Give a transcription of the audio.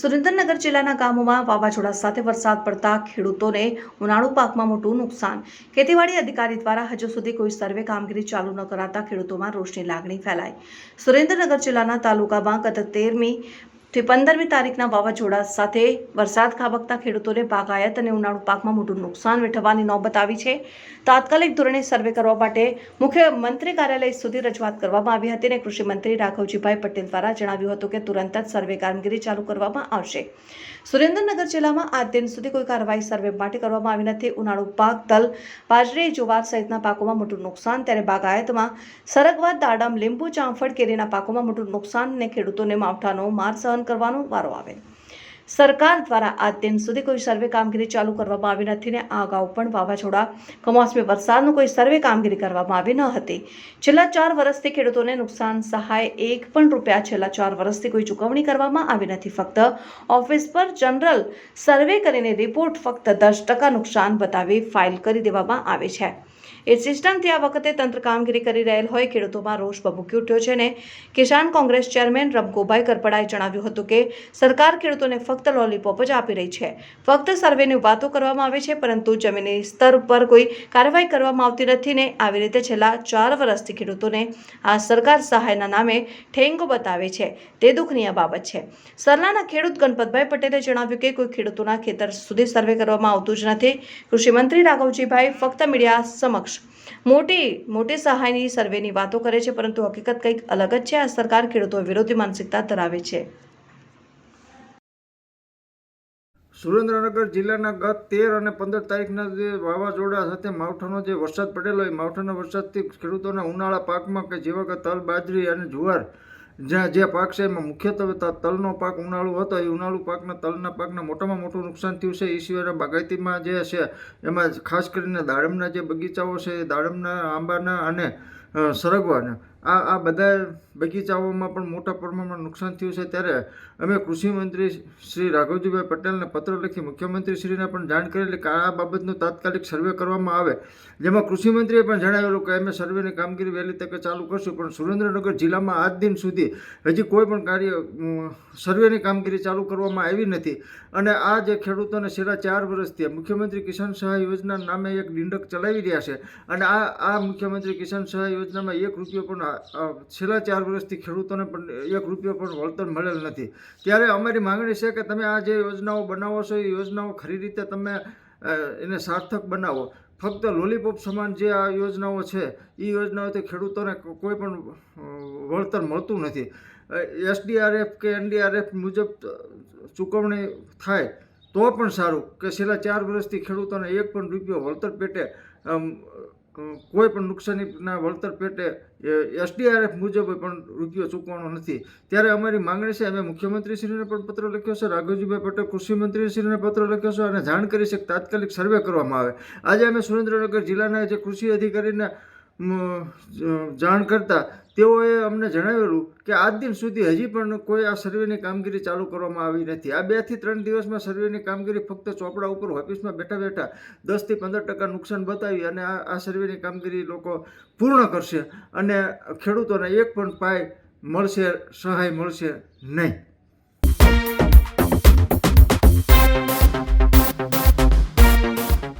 સુરેન્દ્રનગર જિલ્લાના ગામોમાં વાવાઝોડા સાથે વરસાદ પડતા ખેડૂતોને ઉનાળુ પાકમાં મોટું નુકસાન. ખેતીવાડી અધિકારી દ્વારા હજુ સુધી કોઈ સર્વે કામગીરી ચાલુ ન કરાતા ખેડૂતોમાં રોષની લાગણી ફેલાઈ. સુરેન્દ્રનગર જિલ્લાના તાલુકામાં ગત તેરમી થી પંદરમી તારીખના વાવાઝોડા સાથે વરસાદ ખાબકતા ખેડૂતોને બાગાયત અને ઉનાળુ પાકમાં મોટું નુકસાન વેઠવાની નોબત આવી છે. તાત્કાલિક ધોરણે સર્વે કરવા માટે મુખ્યમંત્રી કાર્યાલય સુધી રજૂઆત કરવામાં આવી હતી અને કૃષિમંત્રી રાઘવજીભાઈ પટેલ દ્વારા જણાવ્યું હતું કે તુરંત જ સર્વે કામગીરી ચાલુ કરવામાં આવશે. સુરેન્દ્રનગર જિલ્લામાં આજ દિન સુધી કોઈ કાર્યવાહી સર્વે માટે કરવામાં આવી નથી. ઉનાળુ પાક તલ બાજરી, જુવાર સહિતના પાકોમાં મોટું નુકસાન, ત્યારે બાગાયતમાં સરગવા, દાડમ, લીંબુ, જામફળ કેરીના પાકોમાં મોટું નુકસાન અને ખેડૂતોને માવઠાનો માર સહન કરવાનો વારો આવે. સરકાર દ્વારા આજ સુધી કોઈ સર્વે કામગીરી ચાલુ કરવામાં આવી નથી ને આ અગાઉ પણ વાવાઝોડા કમોસમી વરસાદનું કોઈ સર્વે કામગીરી કરવામાં આવી ન હતી. છેલ્લા ચાર વર્ષથી ખેડૂતોને નુકસાન સહાય એક પણ રૂપિયા છેલ્લા ચાર વર્ષથી કોઈ ચૂકવણી કરવામાં આવી નથી. ફક્ત ઓફિસ પર જનરલ સર્વે કરીને રિપોર્ટ ફક્ત દસ ટકા નુકસાન બતાવી ફાઇલ કરી દેવામાં આવે છે. એ સિસ્ટમથી આ વખતે તંત્ર કામગીરી કરી રહેલ હોય ખેડૂતોમાં રોષ ભભૂકી ઉઠ્યો છે ને કિસાન કોંગ્રેસ ચેરમેન રમગોભાઈ કરપડાએ જણાવ્યું હતું કે સરકાર ખેડૂતોને ફક્ત લોલીપોપ જ આપી રહી છે ફક્ત સર્વેની વાતો કરવામાં આવે છે પરંતુ જમીની સ્તર ઉપર કોઈ કાર્યવાહી કરવામાં આવતી નથી ને આવી રીતે છેલ્લા ચાર વર્ષથી ખેડૂતોને આ સરકાર સહાયના નામે ઠેંગો બતાવે છે, તે દુઃખનીય બાબત છે। સરલાના ખેડૂત ગણપતભાઈ પટેલે જણાવ્યું કે કોઈ ખેડૂતોના ખેતર સુધી સર્વે કરવામાં આવતું જ નથી। કૃષિમંત્રી રાઘવજીભાઈ ફક્ત મીડિયા સમક્ષ મોટી મોટી સહાયની સર્વેની વાતો કરે છે, પરંતુ હકીકત કંઈક અલગ જ છે. આ સરકાર ખેડૂતો વિરોધી માનસિકતા ધરાવે છે. સુરેન્દ્રનગર જિલ્લાના ગત તેર અને પંદર તારીખના જે વાવાઝોડા સાથે માવઠાનો જે વરસાદ પડેલો, એ માવઠાના વરસાદથી ખેડૂતોના ઉનાળા પાકમાં કે જેવા કે તલ, બાજરી અને જુવાર જ્યાં જે પાક છે એમાં મુખ્યત્વે તલનો પાક ઉનાળુ હતો, એ ઉનાળુ પાકના તલના પાકના મોટામાં મોટું નુકસાન થયું છે. એ સિવાયના બાગાયતીમાં જે છે, એમાં ખાસ કરીને દાડમના જે બગીચાઓ છે, એ દાડમના, આંબાના અને સરગવાના. આ આ બધા બગીચાઓમાં પણ મોટા પ્રમાણમાં નુકસાન થયું છે. ત્યારે અમે કૃષિમંત્રી શ્રી રાઘવજીભાઈ પટેલને પત્ર લખી મુખ્યમંત્રીશ્રીને પણ જાણ કરેલી કે આ બાબતનું તાત્કાલિક સર્વે કરવામાં આવે. જેમાં કૃષિમંત્રીએ પણ જણાવેલું કે અમે સર્વેની કામગીરી વહેલી તકે ચાલુ કરશું, પણ સુરેન્દ્રનગર જિલ્લામાં આજ દિન સુધી હજી કોઈ પણ કાર્ય સર્વેની કામગીરી ચાલુ કરવામાં આવી નથી. અને આ જે ખેડૂતોને છેલ્લા ચાર વર્ષથી મુખ્યમંત્રી કિસાન સહાય યોજના નામે એક દિંડક ચલાવી રહ્યા છે. અને આ આ મુખ્યમંત્રી કિસાન સહાય યોજનામાં એક રૂપિયો પણ છેલ્લા ચાર વર્ષથી ખેડૂતોને પણ એક રૂપિયો પણ વળતર મળેલ નથી. ત્યારે અમારી માંગણી છે કે તમે આ જે યોજનાઓ બનાવો છો, એ યોજનાઓ ખરી રીતે તમે એને સાર્થક બનાવો. ફક્ત લોલીપોપ સમાન જે આ યોજનાઓ છે, એ યોજનાઓથી ખેડૂતોને કોઈ પણ વળતર મળતું નથી. એસડીઆરએફ કે એનડીઆરએફ મુજબ ચૂકવણી થાય તો પણ સારું કે છેલ્લા ચાર વર્ષથી ખેડૂતોને એક પણ રૂપિયો વળતર પેટે કોઈ પણ નુકસાનીના વળતર પેટે એસડીઆરએફ મુજબ પણ રૂપિયો ચૂકવાનો નથી. ત્યારે અમારી માંગણી છે, અમે મુખ્યમંત્રીશ્રીને પણ પત્ર લખ્યો છે, રાઘવજીભાઈ પટેલ કૃષિમંત્રીશ્રીને પત્ર લખ્યો છે અને જાણ કરી છે તાત્કાલિક સર્વે કરવામાં આવે. આજે અમે સુરેન્દ્રનગર જિલ્લાના જે કૃષિ અધિકારીને જાણ કરતા તેઓએ અમને જણાવેલું કે આજ દિન સુધી હજી પણ કોઈ આ સર્વેની કામગીરી ચાલુ કરવામાં આવી નથી. આ બેથી ત્રણ દિવસમાં સર્વેની કામગીરી ફક્ત ચોપડા ઉપર ઓફિસમાં બેઠા બેઠા દસથી પંદર ટકા નુકસાન બતાવી અને આ સર્વેની કામગીરી લોકો પૂર્ણ કરશે અને ખેડૂતોને એક પણ પાય મળશે, સહાય મળશે નહીં.